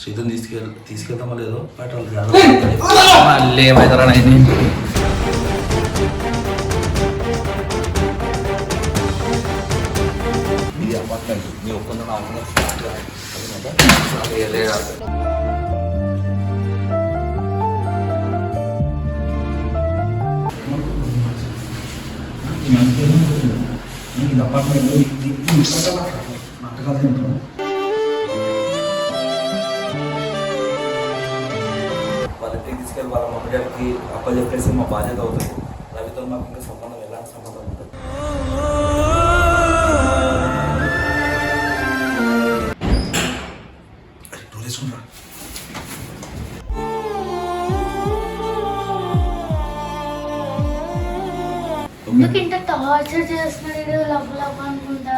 శ్రీధర్ తీసుకెళ్ తీసుకెళ్తామో లేదో బట్ వాళ్ళు ఏమవుతారా ఇది అపార్ట్మెంట్ మీ ఒప్పందం అపార్ట్మెంట్ నాటకాలు తింటాం తీసుకెళ్ళి వాళ్ళ మమ్మీ డాడీకి అప్పచెప్పేసి మా బాధ్యత అవుతుంది. రవితో మాకు ఇంకా సంబంధం ఎలాంటి సంబంధం ఉంటుంది ఎందుకు ఇంత టార్చర్ చేస్తున్నాడు? లవ్ లవ్ అనుకుంటా.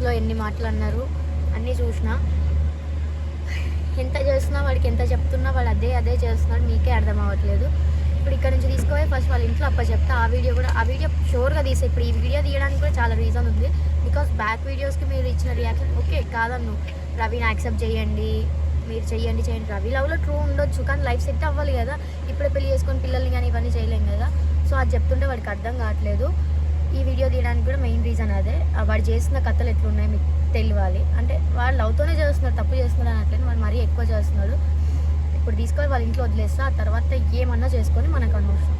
కామెంట్స్లో ఎన్ని మాటలు అన్నారు అన్నీ చూసిన. ఎంత చేస్తున్నా వాడికి ఎంత చెప్తున్నా వాడు అదే అదే చేస్తున్నాడు మీకే అర్థం అవ్వట్లేదు. ఇప్పుడు ఇక్కడ నుంచి తీసుకుపోయి ఫస్ట్ వాళ్ళ ఇంట్లో అప్ప చెప్తా ఆ వీడియో కూడా ఆ వీడియో షోర్గా తీసే. ఇప్పుడు ఈ వీడియో తీయడానికి కూడా చాలా రీజన్ ఉంది. బికాస్ బ్యాక్ వీడియోస్కి మీరు ఇచ్చిన రియాక్షన్ ఓకే కాదన్ను. రవిని యాక్సెప్ట్ చేయండి మీరు చెయ్యండి చేయండి. రవి లవ్లో ట్రూ ఉండొచ్చు కానీ లైఫ్ సెట్ అవ్వాలి కదా. ఇప్పుడే పెళ్ళి చేసుకొని పిల్లల్ని కానీ ఇవన్నీ చేయలేం కదా. సో అది చెప్తుంటే వాడికి అర్థం కావట్లేదు. ఈ వీడియో తీయడానికి కూడా మెయిన్ రీజన్ అదే. వాడు చేసిన కథలు ఎట్లున్నాయి మీకు తెలియాలి. అంటే వాడు లవ్తోనే చేస్తున్నాడు తప్పు చేస్తున్నాడు అనట్లేదు వాడు మరీ ఎక్కువ చేస్తున్నాడు. ఇప్పుడు తీసుకొని వాళ్ళ ఇంట్లో వదిలేస్తా ఆ తర్వాత ఏమన్నా చేసుకొని మనకు అనవసరం.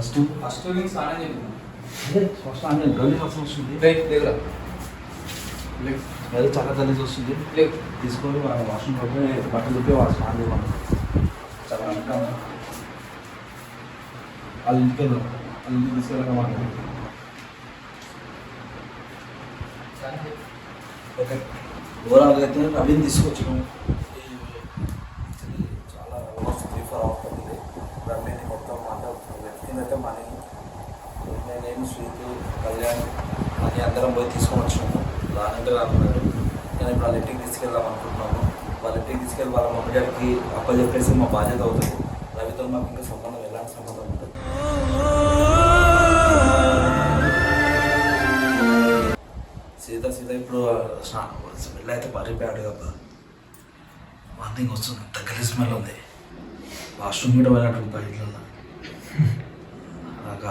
ఫస్ట్ ఫస్ట్ నీకు స్నానం చేద్దాం అదే ఫస్ట్ స్నానం చేయాలి. గలీజ్ వాసన వస్తుంది లేదురా లేవు అది చాలా గలీజ్ వస్తుంది లేవు తీసుకొని వాషింగ్ పడితే బట్టలు దుప్పి వాళ్ళు స్నానం చేయమని చాలా అంటా వాళ్ళ ఇంటికి వెళ్దాం వాళ్ళ ఇంటికి తీసుకెళ్ళక మాట్లాడు ఓకే ఓవరాల్గా అయితే రవిని తీసుకొచ్చినాం చాలా ఆల్మోస్ట్ త్రీ ఫోర్ అవర్స్ పట్టింది రవిని మొత్తం మాట్లాడుతున్నాం వ్యక్తినైతే మనీ నేను శ్రీతు కళ్యాణ్ అని అందరం పోయి తీసుకొని వచ్చినాము. రానంటే రానున్నారు నేను ఇప్పుడు వాళ్ళ ఇంటికి తీసుకెళ్దాం అనుకుంటున్నాను వాళ్ళ ఇంటికి తీసుకెళ్ళి వాళ్ళ మమ్మీ డాడీకి అప్పచెప్పేసి మా బాధ్యత అవుతుంది. రవితో మాకు ఇంకా సంబంధం ఎలాంటి సంబంధం ఉంటుంది సీత సీత ఇప్పుడు స్మెల్ అయితే మరీ బ్యాడ్ కదా. వాంతింగ్ వస్తుంది. దగ్గర స్మెల్ ఉంది. వాష్రూమ్ కూడా పోయినట్టు బయటలో నాకు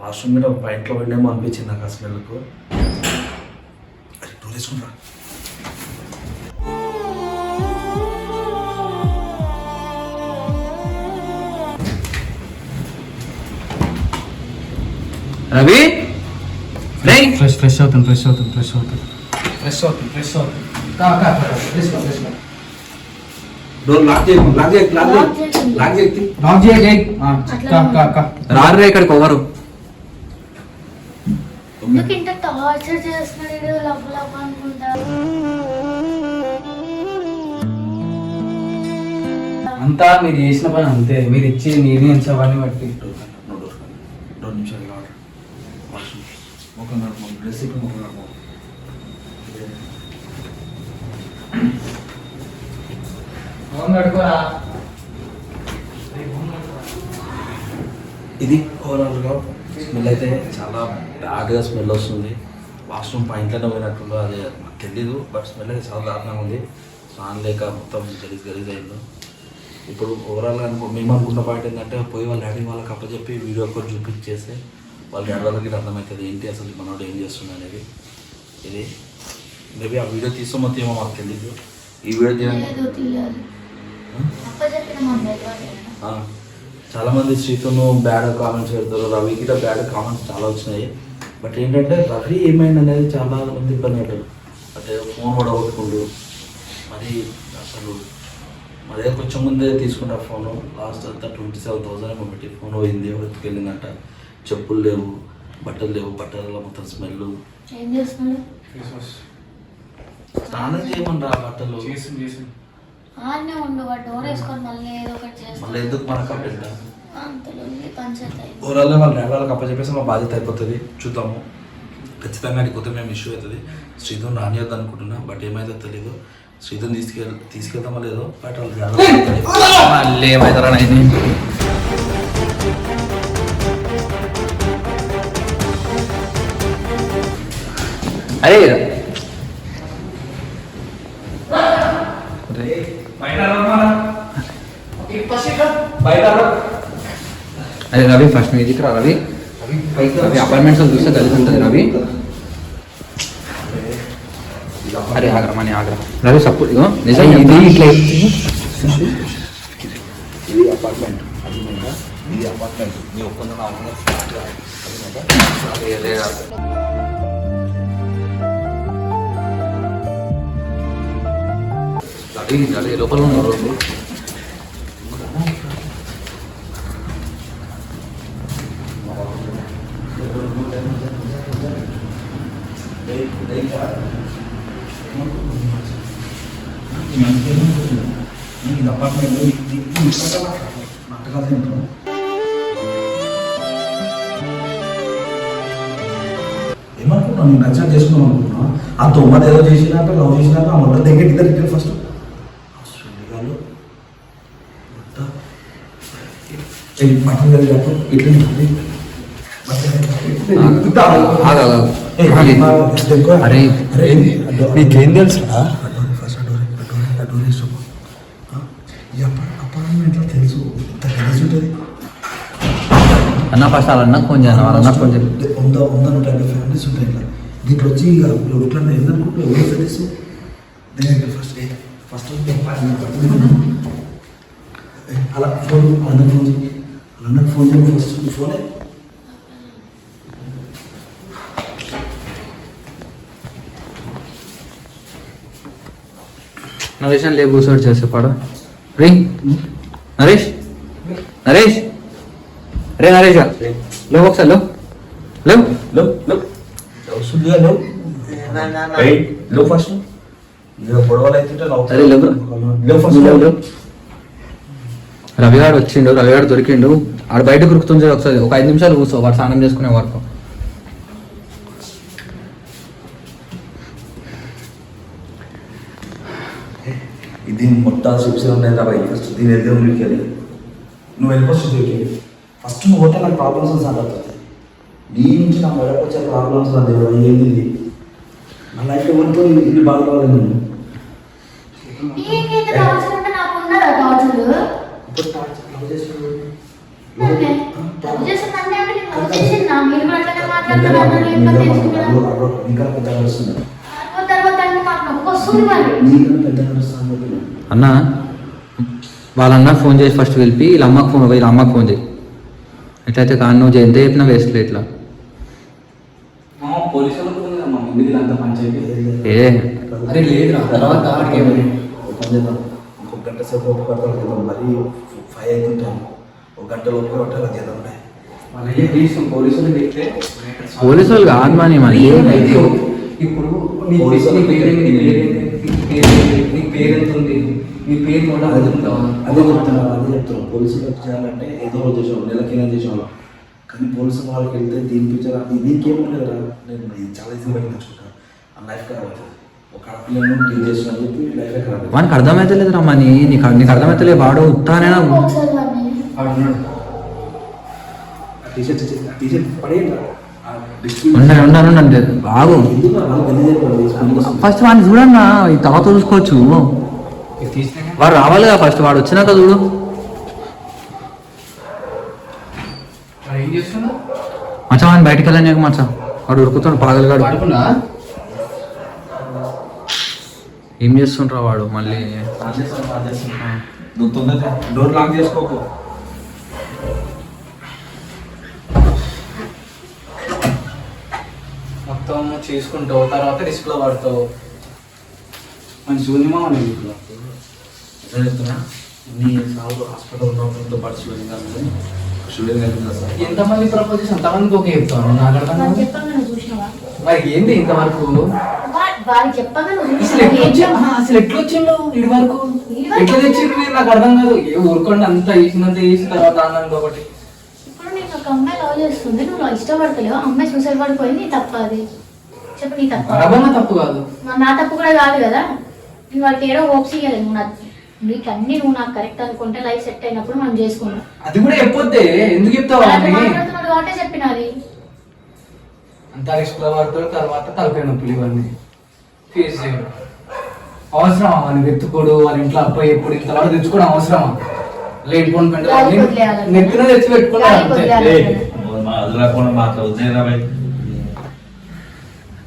వాష్రూమ్ కూడా బయటలో పోయినేమో అనిపించింది నాకు ఆ స్మెల్కు అది టూరిస్ట్ ఉంటా రవి? ఫ్రెష్ ఫ్రెష్ అవుతుంది ఫ్రెష్ అవుతుంది ఫ్రెష్ అవుతుంది. ఫ్రెష్ అవుతుంది ఫ్రెష్ అవుతుంది. కా కా ఫ్రెష్ కా ఫ్రెష్ కా డోర్ లాక్ చేయకు లాక్ చేయకు లాక్ Lock చేయకు చేయకండి. లాక్ చేయకు లాక్ చేయి. చేయి ఆ, అట్లా కా కా కా. రారు ఇక్కడికి ఎవరు? ఎందుకు ఇంత టార్చర్ చేస్తున్నాడు లవ్ లవ్ అనుకుంటా. అంతా మీరు చేసిన పని అంతే. మీరు ఇచ్చి నిర్ణయించే అవన్నీ బట్టి నిమిషాలు కావాలి. డ్రెస్ ఇది ఓవరాల్గా స్మెల్ అయితే చాలా బ్యాడ్గా స్మెల్ వస్తుంది. వాష్రూమ్ పాయింట్లోనే పోయినట్టుందో అది నాకు తెలీదు బట్ స్మెల్ అయితే చాలా దారుణంగా ఉంది. స్నానం లేక మొత్తం గలీజ్ గలీజ్ అయింది. ఇప్పుడు ఓవరాల్గా అనుకో మేము అనుకున్న పాయింట్ ఏంటంటే పోయి వాళ్ళ డాడీ వాళ్ళకి అప్పచెప్పి వీడియో కాల్ చూపించేస్తే వాళ్ళ డాడీ వాళ్ళకి అర్థమవుతుంది ఏంటి అసలు మనోడు ఏం చేస్తుంది అనేది. ఇది. మేబీ ఆ వీడియో తీస్తే మొత్తం ఏమో మాకు తెలీదు. ఈ వీడియో తీయాలి. అప్ప చెప్పిన మా తెలియాలి ఆ, చాలా మంది శ్రీతోను బ్యాడ్ కామెంట్స్ పెడతారు రవి గిట్ట బ్యాడ్ కామెంట్స్ చాలా వచ్చినాయి. బట్ ఏంటంటే రవి ఏమైంది అనేది చాలా మంది ఇబ్బంది పడ్డారు. అంటే ఫోన్ కూడా కొట్టుకుండు మరి అసలు మరే కొంచెం ముందే తీసుకున్న ఫోను లాస్ట్ అంతా ట్వంటీ సెవెన్ థౌసండ్ ఏమో పెట్టి ఫోన్ పోయింది ఎవరికి వెళ్ళిందంట? చెప్పులు లేవు బట్టలు లేవు బట్టలలో మొత్తం స్మెల్ స్నానం చేయమని రా బట్టలు ఆడనే ఉండు వాడు డోర్ వేసుకొని మళ్ళీ ఏదో ఒకటి మళ్ళీ ఎందుకు మనకు అప్డేట్ అంతలో ఉంది పంచాయతీ అయింది. ఓవరాల్గా వాళ్ళ డ్రైవర్లకు అప్పచెప్పేసి మా బాధ్యత అయిపోతుంది. చూద్దాము. ఖచ్చితంగా అడిగిపోతే మేము ఇష్యూ అవుతుంది. శ్రీధుని రానియద్దు అనుకుంటున్నా బట్ ఏమైతే తెలీదు. శ్రీధుని తీసుకెళ్ తీసుకెళ్తామో లేదో బట్ వాళ్ళు జాగ్రత్త ఏమవుతారా అరే అరే రవి ఫస్ట్ మ్యూజిక్ రా రవి. రవి అపార్ట్మెంట్స్ చూస్తే కలిసి ఉంటుంది రవి. అరే ఆగ్రా మనీ ఆగ్రా. రవి సపోర్ట్ ఇగో నిజం ఇది ఇట్లా. ఇది అపార్ట్మెంట్. ఇది ఒప్పందం రవి లోపల ఉన్నారు. ఏమనుకుంటున్నావు నేను నచ్చా చేసుకున్నాం అనుకుంటున్నా ఆ తొమ్మిది ఏదో చేసినాక లవ్ చేసినాక ఆ మొదటి దగ్గర ఇద్దరు ఇద్దరు ఫస్ట్ సున్నిగాలు బట్టలు కలిగినప్పుడు ఇట్లా అరే నీకేం తెలుసు ఫస్ట్ డోర్ డోర్ వేసుకో ఈ అపార్ట్మెంట్లో తెలుసు ఎంత కలిసి ఉంటుంది అన్న ఫస్ట్ వాళ్ళ అన్నకు ఫోన్ చేయి వంద వంద నూట యాభై ఫ్యామిలీస్ ఉంటాయి ఇక్కడ దీంట్లో వచ్చి ఇక ఎట్లా ఏందనుకుంటే ఎవరు ఫ్యామిలీస్ దగ్గర ఫస్ట్ ఫస్ట్ అలా ఫోన్ అన్నకు ఫోన్ అన్నకు ఫోన్ చేయి ఫస్ట్ ఫోనే. నరేష్ అని లేపు కూర్చోటి చేస్తే పాడు రే నరేష్ నరేష్. రే నరేష్ లేవు ఒకసారి లేవు లేవు లేవు లేవు వస్తుందిగా లేవు లేవు ఫస్ట్. ఇక గొడవలు అవుతుంటే అరే లేవు లేవు ఫస్ట్. లేవు లేవు రవిగాడు వచ్చిండు రవిగాడు దొరికిండు. ఆడు బయట కురుకుతుంది ఒకసారి. ఒక ఐదు నిమిషాలు కూర్చో వాడు స్నానం చేసుకునే వరకు. ఇది మొత్తం శిక్షణ ఉన్నాయి రాబాయి ఫస్ట్ దీని ఎదురు నువ్వు వెళ్ళిపోతుంది ఫస్ట్ నువ్వు పోతే నాకు ప్రాబ్లమ్స్ సాగుతుంది నీ నుంచి నా మెడకు వచ్చే ప్రాబ్లమ్స్ నా దేవుడు ఏంది? నా లైఫ్ ఎవరితో ఇన్ని బాధపడలేదు నేను అన్న వాళ్ళ అన్నకు ఫోన్ చేసి ఫస్ట్ వెళ్ళి వీళ్ళ అమ్మకి ఫోన్ వీళ్ళ అమ్మకి ఫోన్ చేయి. ఎట్లయితే కాదు నువ్వు ఎంత చెప్పినా వేస్ట్ ఇట్లా. ఏ. అరే లేదురా తర్వాత ఒక గంట సేపు చేద్దాం మరీ ఫైవ్ చేద్దాం పోలీసు వాళ్ళు కాదు మని మళ్ళీ ఇప్పుడు నీ పేరు నీ పేరు నీ పేరు నీ పేరు నీ పేరు ఎంత ఉంది నీ పేరు కూడా అదే అదే చెప్తున్నా అదే చెప్తున్నాం పోలీసులు చేయాలంటే ఏదో ఒకటి చేసాం నెలకి ఏం చేసాం కానీ పోలీసు వాళ్ళకి వెళ్తే దీని పిక్చర్ దీనికి ఏమో లేదురా నేను ఇది చాలా ఈజీ బయట తెచ్చుకుంటాను ఆ లైఫ్ ఖరాబ్ అవుతుంది. ఒక ఆడపిల్లను డీల్ చేస్తున్నా అని చెప్పి లైఫ్ ఖరాబ్ అవుతుంది వానికి అర్థమైతలేదు రమ్మని నీకు నీకు అర్థమైతలేదు వాడు ఉత్తానైనా టీషర్ట్ టీషర్ట్ పడేయండి. ఉండండి ఉండండి ఉండండి. బాగు. ఫస్ట్ వాడిని చూడన్నా ఈ తర్వాత చూసుకోవచ్చు. వాడు రావాలిగా ఫస్ట్ వాడు వచ్చినాక చూడు. వాడు ఏం చేస్తున్నా మచ్చా వాడిని బయటికి వెళ్ళని మచ్చా. వాడు ఉరుకుతాడు పాగలగాడు ఏం చేస్తుండ్రా వాడు మళ్ళీ? డోర్ లాక్ చేసుకోకు. చేసుకుంటాము చేసుకుంటావు తర్వాత రిస్క్లో పడతావు మంచిగా ఉంది మామ నేను ఇప్పుడు అదే చెప్తున్నా? నీ సాగు హాస్పిటల్ ఉన్నప్పుడు పాటు షూటింగ్ అవుతుంది షూటింగ్ అవుతుంది సార్. ఎంతమంది ప్రపోజ్ చేసి అంతమందికి ఓకే చెప్తాను నాకు అర్థం కాదు. మరి ఏంది ఇంతవరకు? అసలు ఎట్లా వచ్చిండు వరకు? ఈడి వరకు? ఎట్లా తెచ్చిండు మీరు నాకు అర్థం కాదు. ఏ ఊరుకోండి అంత తర్వాత ఇప్పుడు నేను ఒక అమ్మాయి లవ్ చేస్తుంది. నువ్వు ఇష్టపడతలేవు. అమ్మాయి సూసైడ్ పడిపోయింది నీ తప్ప అది. చెప్పు నీ తప్ప. కాదు. నా తప్పు కూడా కాదు కదా? నేను వాడికి ఏడో హోప్స్ ఇవ్వాలి నువ్వు నాకు నీకు అన్ని నువ్వు నాకు కరెక్ట్ అనుకుంటే లైఫ్ సెట్ అయినప్పుడు మనం చేసుకున్నాం అది కూడా చెప్పొద్దే ఎందుకు చెప్తావు అలా అవన్నీ? మాట్లాడుతున్నాడు కాబట్టి చెప్పిన అది అంతా పడతాడు తర్వాత తలకాయ నొప్పులు ఇవన్నీ. ఫేస్ చేయడం. అవసరమా? వెతుకోడు వాళ్ళ ఇంట్లో అబ్బాయి ఎప్పుడు ఇంత లాగా తెచ్చుకోవడం అవసరమా? గాలికి వదిలేయాలి. నెత్తిన తెచ్చి భయ్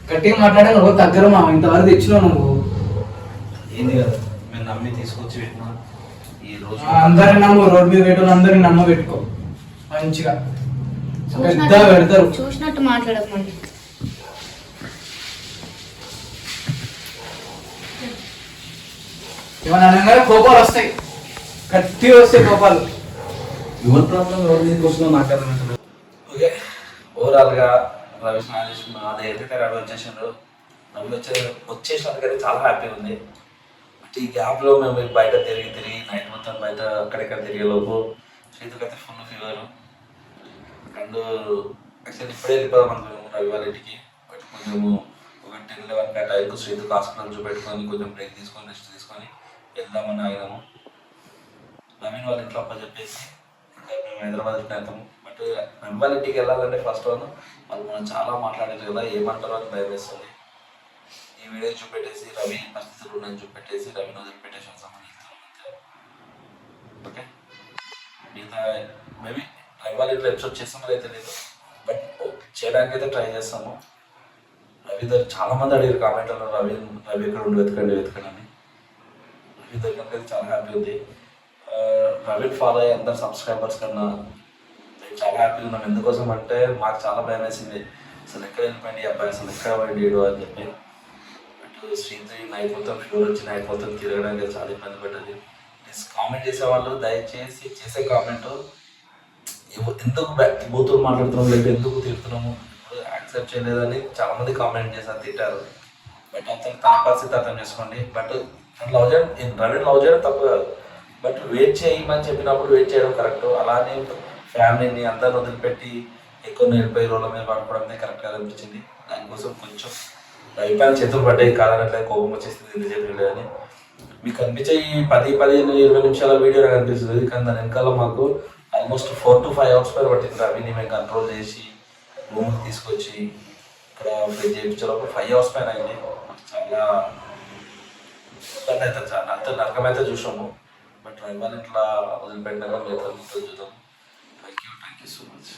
గట్టిగా మాట్లాడే నువ్వు తగ్గరు మా ఇంతవరకు తెచ్చినావు నువ్వు. ఏంది కదా? మేము నమ్మి తీసుకొచ్చి పెట్టినా. ఈ రోజు అందరిని నమ్ము రోడ్ మీద పెట్టు అందరిని నమ్మ పెట్టుకో. మంచిగా. పెద్ద పెడతారు. చూసినట్టు మాట్లాడకమండి ఏమన్నా అనగానే కోపాలు వస్తాయి. గట్టిగా వస్తాయి కోపాలు. ఎవరి ప్రాబ్లం ఎవరు తీసుకొచ్చినా నాకు అర్థమవుతుంది ఓకే. ఓవరాల్గా రవి నాగేష్ అదే అయితే రవి వచ్చేసిండ్రు రవి వచ్చే వచ్చేసినందుకైతే చాలా హ్యాపీగా ఉంది. ఈ గ్యాప్లో మేము బయట తిరిగి తిరిగి నైట్ మొత్తం బయట అక్కడెక్కడ తిరిగేలోపు లోపు ఫుల్ ఫీవర్ అండ్ యాక్చువల్లీ ఇప్పుడే వెళ్ళిపోదాం అనుకున్నాము రవి వాళ్ళ ఇంటికి. బట్ కొంచెము ఒక టెన్ లెవెన్ ఆ టైంకు శ్రీతు హాస్పిటల్ చూపెట్టుకొని కొంచెం బ్రేక్ తీసుకొని రెస్ట్ తీసుకొని వెళ్దామని ఆగినాము. నవీన్ వాళ్ళ ఇంట్లో అప్ప చెప్పేసి ఇంకా మేము హైదరాబాద్ వెళ్తాము బట్ రవి వాళ్ళ ఇంటికి వెళ్ళాలంటే ఫస్ట్ వన్ వాళ్ళు మనం చాలా మాట్లాడారు కదా ఏమంటారో అని భయం వేస్తుంది. ఈ వీడియో చూపెట్టేసి రవి పరిస్థితులు ఉన్నాయని చూపెట్టేసి రవిని వదిలిపెట్టేసి వస్తామని ఓకే? మిగతా మేబీ రవి వాళ్ళ ఇంట్లో ఎపిసోడ్ చేస్తామో అయితే లేదు బట్ చేయడానికి అయితే ట్రై చేస్తాము. రవి దగ్గర చాలా మంది అడిగారు కామెంట్లో రవి రవి ఎక్కడ ఉండి వెతకండి వెతకండి అని. రవి దగ్గర అయితే చాలా హ్యాపీ ఉంది. రవిని ఫాలో అయ్యే అందరు సబ్స్క్రైబర్స్ కన్నా చాలా హ్యాపీ ఉన్నాం. ఎందుకోసం అంటే మాకు చాలా భయం వేసింది అసలు ఎక్కడ వెళ్ళిపోయింది అబ్బాయి? అసలు ఎక్కడ పోయింది అని చెప్పి. బట్ శ్రీధరి నైట్ మొత్తం ఫీవర్ వచ్చి నైట్ మొత్తం తిరగడానికి చాలా ఇబ్బంది పడ్డది. ప్లీజ్ కామెంట్ చేసేవాళ్ళు దయచేసి చేసే కామెంట్ ఎందుకు బ్యా- బూతులు మాట్లాడుతున్నాం లేకపోతే ఎందుకు తిరుగుతున్నాము యాక్సెప్ట్ చేయలేదని చాలా మంది కామెంట్ చేశారు తిట్టారు. బట్ అతను తన పరిస్థితి అర్థం చేసుకోండి. బట్ లవ్ చేయడం రవిని లవ్ చేయడం తప్పు కాదు. బట్ వెయిట్ చేయమని చెప్పినప్పుడు వెయిట్ చేయడం కరెక్ట్ అలానే ఫ్యామిలీని అందరిని వదిలిపెట్టి ఎక్కువ నేర్పై రోడ్ల మీద పడుకోవడమే కరెక్ట్ అనిపించింది దానికోసం కొంచెం రవి పైన చేతులు పడ్డాయి కాదనట్లే కోపం వచ్చేస్తుంది ఎందుకు చెప్పలేదు అని. మీకు కనిపించే ఈ పది పదిహేను ఇరవై నిమిషాల వీడియో నాకు అనిపిస్తుంది. కానీ దాని వెనకాల మాకు almost four to five hours పైన పట్టింది. రవిని మేము కంట్రోల్ చేసి రూమ్కి తీసుకొచ్చి ఇక్కడ ఫ్రిడ్జ్ చేయించడం ఫైవ్ అవర్స్ పైన అయింది. చాలా ఇబ్బంది అవుతుంది చాలా అంత నరకం అయితే చూసాము. బట్ డ్రైవర్ ఇట్లా వదిలిపెట్టినా మిగతా చూద్దాం. Thank you thank you so much